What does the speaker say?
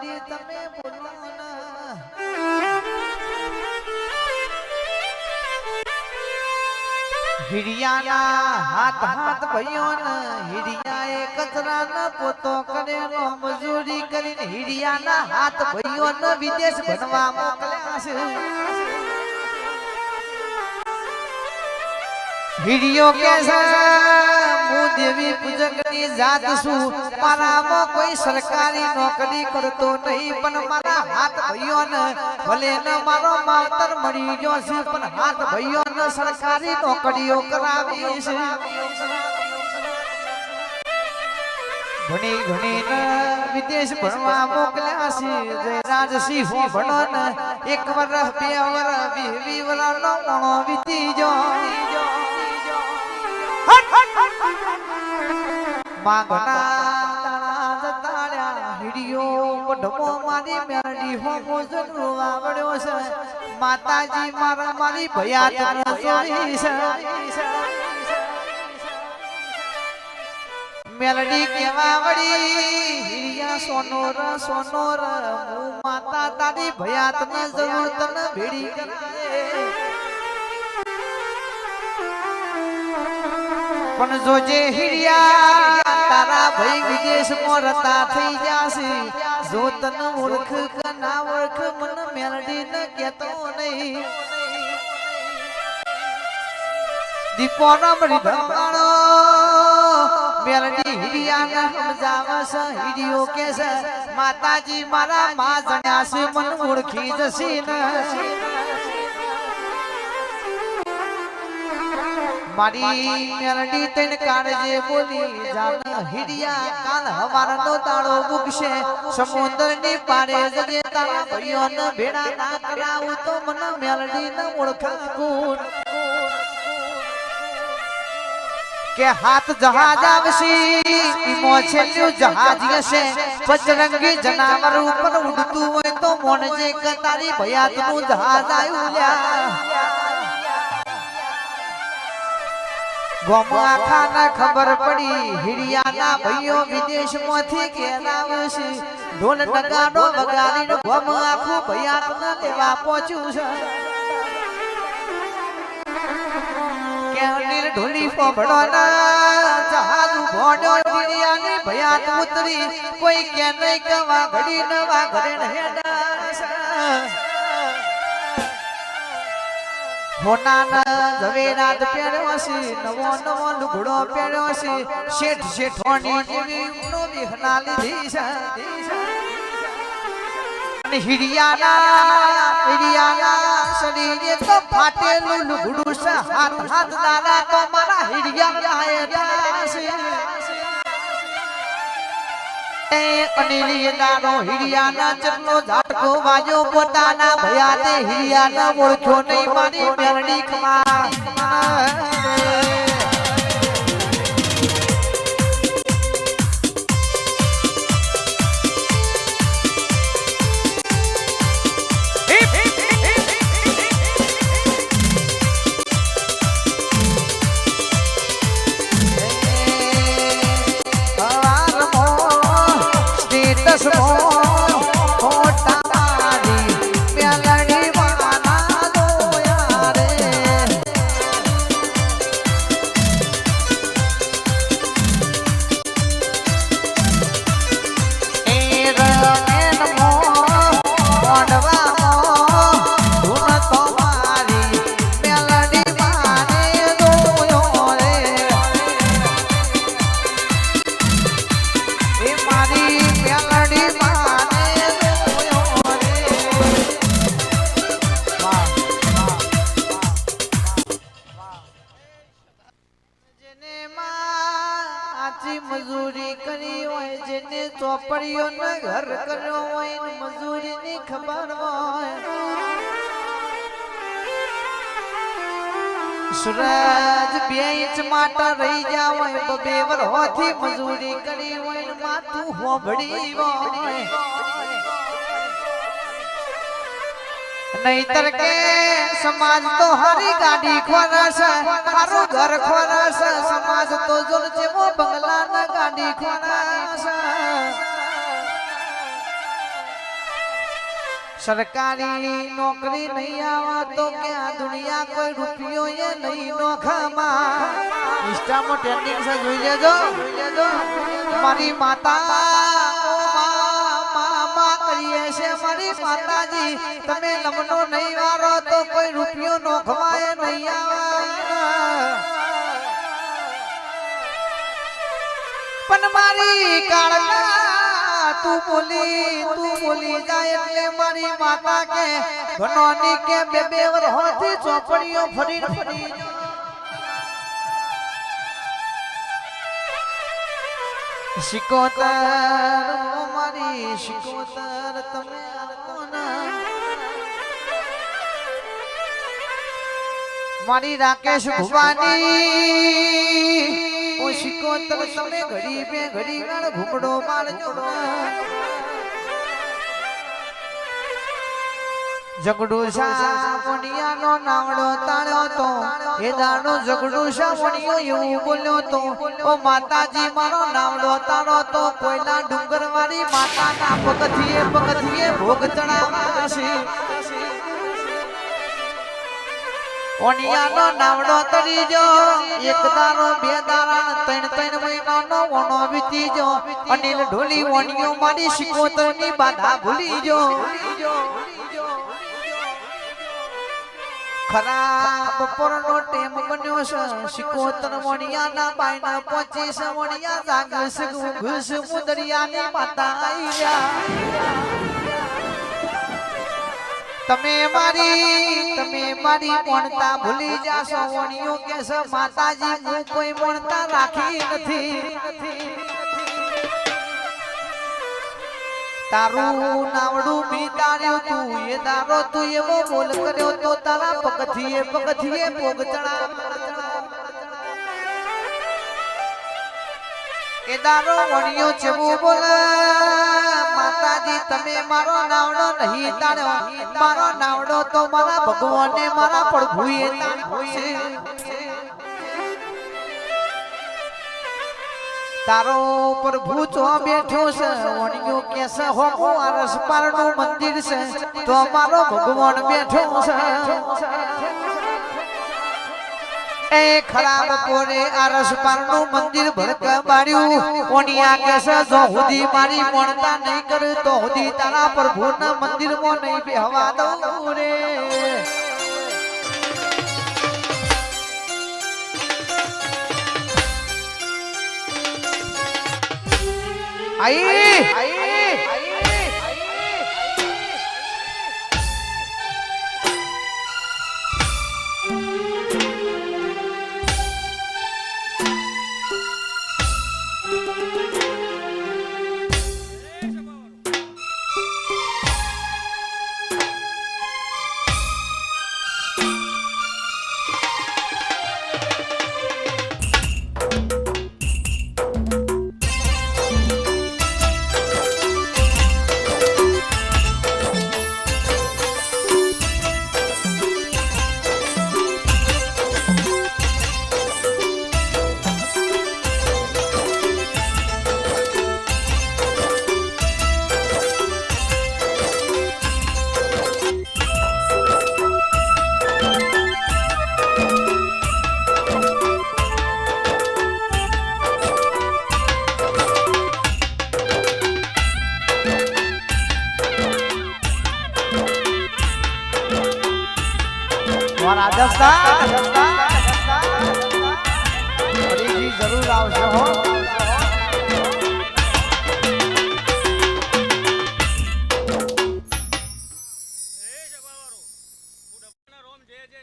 લાડી તમે હિરિયાના હાથ હાથ ભયો ને, હિરિયાએ કચરા ન પોતો કરેલો મજૂરી કરીને હિરિયાના હાથ ભયો ને, વિદેશ ભણવા મોકલ્યા છે. હીડિયો કે હું પૂજકની જાત છું. મારામાં કોઈ સરકારી નોકરી કરતો નહીં, પણ મારા હાથ ભાઈઓને ભલે ન મારો માવતર મળી ગયો છે, પણ હાથ ભાઈઓને સરકારી નોકરીઓ કરાવી છે. ઘણી ઘણી વિદેશ ભણવા મોકલ્યા છે જયરાજસિંહ હું ભણો ને એક વરસ, બે વર બી વી વર્ષ નો વીતી ગયો. માંગના જતાડ્યા હીડિયો મેરડી હો ભોજન આવડ્યો છે માતાજી મારા મારી છે મેલડી કેવા વળી સોનોર સોનોર માતા તારી ભયાત ન જરૂર તને ભેડી પણ જોજે હિરિયા તારા ભાઈ વિદેશમાં રતા થઈ જાશે. જો તન ઓળખ કે ના ઓળખ મન મેલડી ન કેતો નહીં. દીપો મરી ધમાણો મેલડી હિરિયાને સમજાવશે હિરિયો કે છે, માતાજી, મારા માં જણ્યા છે, મન ઓળખી જશે ને. મારી મેરડી તૈન કાળજે બોલી, જાન હિડિયા કાલ હવારનો તાળો બુકશે સમુદ્રની પારે જગે તારા ભાઈઓ ન ભેડા ના કરાવું તો મને મેરડી ન ઓળખા કોણ કે હાથ જહાજ આવશી, ઈમો છેલ્લું જહાજ હશે. પચરંગી જનાવર ઉપર ઉડતું હોય તો મોનજે કે તારી ભયાતનું જહાજ આવ્યું લ્યા. ગોમા ખાના ખબર પડી, હિરિયાના ભાઈઓ વિદેશમાંથી આવશે ઢોલ નગાડો વગાડીને ગોમ આખું ભૈયાતને લેવા પહોંચ્યું છે. કેવડીર ઢોલી પોભડો ના જહાજ ભોડો હિરિયાની ભૈયાત ઉતરી. કોઈ કે નહીં કવા ઘડી ન ઘરે હેડા હોનાના ઝવેરાત પહેર્યો છે છે શેઠ શેઠોની જેવી છે. અને હિરિયાના હિરિયાના શરીરે તો ફાટેલું લુગડું છે, હાથ હાથ દાદા તો મારા હિરિયા એ અનિલી દાનો હિરિયાના ચરનો ઝાટકો પોતાના ભયાતે હિરિયાના ઓળખ્યો નહીં મારી ખમા ને ની ખબર હોય. સુરજ બે ઇંચ રહી જાવ હોય, બબે વરહોથી મજૂરી કરી હોય માથું હોભળી હોય. નહીતર કે સમાજ તો હારી ગાડી ખોરસ હારું ઘર ખોરસ સમાજ તો જોર જેવો બંગલા ના ગાડી ખોરસ સરકારી નોકરી નહીં આવા તો કે આ દુનિયા કોઈ રૂપિયો એ નહીં નોખામાં. ઇન્સ્ટામાં ટ્રેન્ડિંગ છે, જોઈ લેજો. જોઈ લેજો મારી માતા માતાજી. તમે લમનો નહીં વારો તો કોઈ રૂપિયો નોખવાય નહીં આવે. પણ મારી કાળકા તું બોલી તું બોલી જાય એટલે મારી માતા કે ભણવાની કે બે બે વર્ષોથી ચોપડીઓ ફરી ફરી શિકોતર મારી શિકોતર તમે મારી રાકેશ ભુવાની શિકોતર તમે ઘડી બે ઘડી ગાળ ઘૂમડો મારજો. જગડુ શામણિયાનો નાવડો તાળ્યો તો એ દાડો જગડુ શામણિયો એવું બોલ્યો તો, ઓ માતાજી, મારો નાવડો તાળો તો કોઈના ડુંગર વાળી માતાના પગથિયે પગથિયે ભોગ ચડાવવા ઓણિયાનો નાવડો તરી જો એક દારો બે દારા ત્રણ ત્રણ મહિનાનો ઓણો વીતીજો. અનિલ ઢોલી ઓણિયો મારી શિકોતરની બાધા ભૂલી જો ખરાબ બપોરનો ટેમ બન્યો છે. શિકોતર વણિયાના બાયના પચીસ વણિયા જાગસ ઘુસ મુદરિયાની માતા આઈ ગયા તમે મારી તમે મારી મોણતા ભૂલી જાશો, વણિયો કે માતાજી, હું કોઈ મોણતા રાખી નથી. તારું નાવડું બી તાર્યું તું, એ દારો તું એવો બોલ કર્યો તો તારા પગથીએ પગથીએ ભોગ ચણા એ દારો વણિયો છે બોલ. તમે મારો નાવડો નહીં તાળ્યો મારો નાવડો તો મારા ભગવાને મારા પ્રભુએ તાળ્યો છે. તારો પ્રભુ તો બેઠો છે. વણિયો કે છે હો હો આરસ પારનું મંદિર છે. તો મારો ભગવાન બેઠો છે. એ ખરાબ પારનું મંદિર ભડક બાળ્યું? ઓણિયા કે છે? જો મારી મોણતા નહીં કરે, તો હુદી તારા પ્રભુના મંદિરમાં નહીં બેહવા દઉં રે. આઈ! રાજસ્થાન ફરીથી જરૂર આવશે હો.